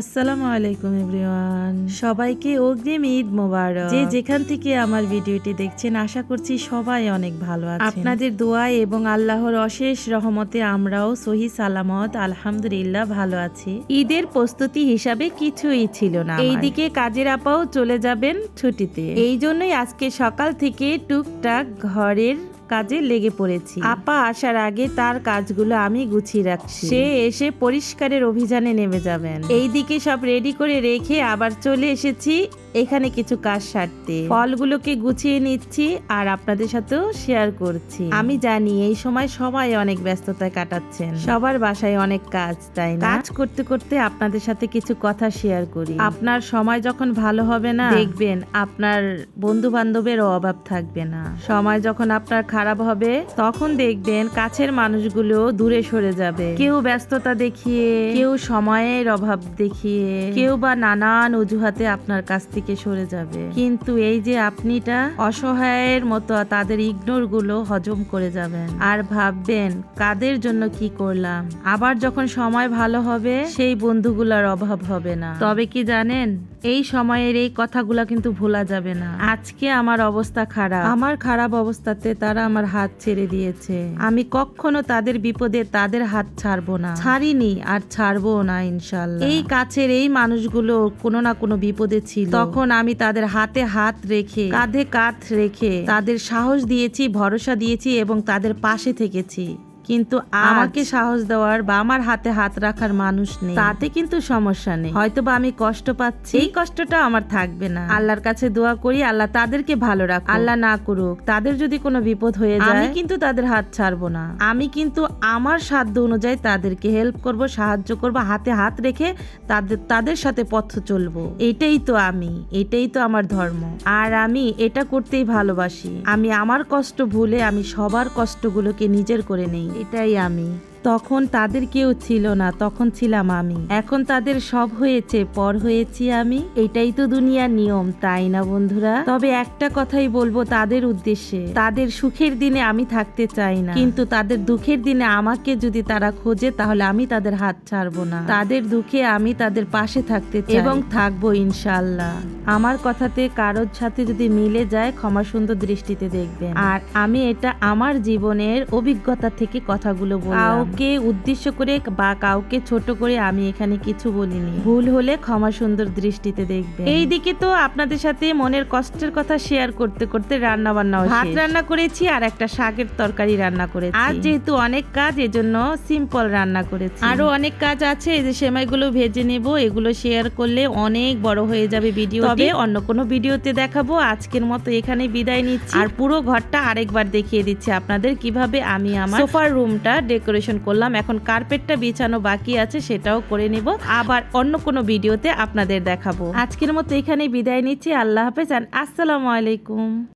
আসসালামু আলাইকুম এভরিওয়ান। সবাইকে অগ্রিম ঈদ মোবারক। যে যেখান থেকে আমার ভিডিওটি দেখছেন আশা করছি সবাই অনেক ভালো আছে আপনাদের দোয়া এবং আল্লাহর অশেষ রহমতে আমরাও সহি সালামত আলহামদুলিল্লাহ ভালো আছি। ঈদের প্রস্তুতি হিসাবে কিছুই ছিল না এইদিকে কাজের আপাও চলে যাবেন ছুটিতে। এই জন্যই আজকে সকাল থেকে টুকটাক ঘরের কাজে লেগে পড়েছি। আপা আসার আগে তার কাজগুলো আমি গুছিয়ে রাখছি। সে এসে পরিষ্কারের অভিযানে নেমে যাবেন। এইদিকে সব রেডি করে রেখে আবার চলে এসেছি এখানে কিছু কাজ সারতে। ফলগুলোকে গুছিয়ে নিচ্ছি আর আপনাদের সাথেও শেয়ার করছি। আমি জানি এই সময় সবাই অনেক ব্যস্ততায় কাটাচ্ছেন। সবার বাসায় অনেক কাজ, তাই না? কাজ করতে করতে আপনাদের সাথে কিছু কথা শেয়ার করি। আপনার সময় যখন ভালো হবে না, দেখবেন আপনার বন্ধু বান্ধবেরও অভাব থাকবে না। সময় যখন আপনার খারাপ হবে, তখন দেখবেন কাছের মানুষগুলো দূরে সরে যাবে। কেউ ব্যস্ততা দেখিয়ে, কেউ সময়ের অভাব দেখিয়ে, কেউ বা নানান অজুহাতে আপনার কাছ থেকে সরে যাবে। কিন্তু এই যে আপনিটা, অসহায়ের মতো তাদের ইগনোরগুলো হজম করে যাবেন। আর ভাববেন, কাদের জন্য কি করলাম? আবার যখন সময় ভালো হবে, সেই বন্ধুগুলোর অভাব হবে না। তবে কি জানেন এই সময়ের এই কথাগুলা কিন্তু ভোলা যাবে না। আজকে আমার অবস্থা খারাপ। আমার খারাপ অবস্থাতে তারা আমার হাত ছেড়ে দিয়েছে। আমি কখনো তাদের বিপদে তাদের হাত ছাড়বো না। ছাড়িনি আর ছাড়বো না ইনশাল্লাহ। এই কাছের এই মানুষগুলো কোনো না কোনো বিপদে ছিল। তখন আমি তাদের হাতে হাত রেখে কাঁধে কাঁধ রেখে তাদের সাহস দিয়েছি ভরসা দিয়েছি এবং তাদের পাশে থেকেছি। কিন্তু আমাকে সাহস দেওয়ার বা আমার হাতে হাত রাখার মানুষ নেই। তাতে কিন্তু সমস্যা নেই। হয়তো বা আমি কষ্ট পাচ্ছি। এই কষ্টটা আমার থাকবে না। আল্লাহর কাছে দোয়া করি আল্লাহ তাদেরকে ভালো রাখ আল্লাহ না করুক তাদের যদি কোনো বিপদ হয়ে যায় আমি কিন্তু তাদের হাত ছাড়বো না। আমি কিন্তু আমার সাধ্য অনুযায়ী তাদেরকে হেল্প করব সাহায্য করব হাতে হাত রেখে তাদের তাদের সাথে পথ চলবো। এটাই তো আমি এটাই তো আমার ধর্ম। আর আমি এটা করতেই ভালোবাসি। আমি আমার কষ্ট ভুলে আমি সবার কষ্টগুলোকে নিজের করে নেই। এটাই আমি। তখন তাদের কেউ ছিল না, তখন ছিলাম আমি। এখন তাদের সব হয়েছে, পর হয়েছি আমি। এটাই তো দুনিয়ার নিয়ম, তাই না বন্ধুরা? তবে একটা কথাই বলব তাদের উদ্দেশ্যে। তাদের সুখের দিনে আমি থাকতে চাই না। কিন্তু তাদের দুঃখের দিনে আমাকে যদি তারা খোঁজে, তাহলে আমি তাদের হাত ছাড়বো না। তাদের দুঃখে আমি তাদের পাশে থাকতে চাই। এবং থাকব ইনশাল্লাহ আমার কথাতে কারোর সাথে যদি মিলে যায়, ক্ষমা সুন্দর দৃষ্টিতে দেখবেন। আর আমি এটা আমার জীবনের অভিজ্ঞতা থেকে কথাগুলো বললাম। কাউকে উদ্দেশ্য করে বা কাউকে ছোট করে আমি এখানে কিছু বলিনি। ভুল হলে ক্ষমা সুন্দর দৃষ্টিতে দেখবেন। এইদিকে তো আপনাদের সাথে মনের কষ্টের কথা শেয়ার করতে করতে রান্না বান্না ভাত রান্না করেছি আর একটা শাকের তরকারি রান্না করেছি। আর যেহেতু অনেক কাজ এজন্য সিম্পল রান্না করেছি। আরও অনেক কাজ আছে এই যে সেমাইগুলো ভেজে নেব এগুলো শেয়ার করলে অনেক বড় হয়ে যাবে ভিডিও তবে অন্য কোনো ভিডিওতে দেখাবো আজকের মতো এখানে বিদায় নিচ্ছি। আর পুরো ঘরটা আরেকবার দেখিয়ে দিচ্ছি আপনাদের কীভাবে আমি আমার সোফার রুমটা ডেকোরেশন করলাম। এখন কার্পেটটা বিছানো বাকি আছে, সেটাও করে নেব। আবার অন্য কোনো ভিডিওতে আপনাদের দেখাবো। আজকের মতো এখানে বিদায় নিচ্ছি। আল্লাহ হাফেজ আসসালামু আলাইকুম।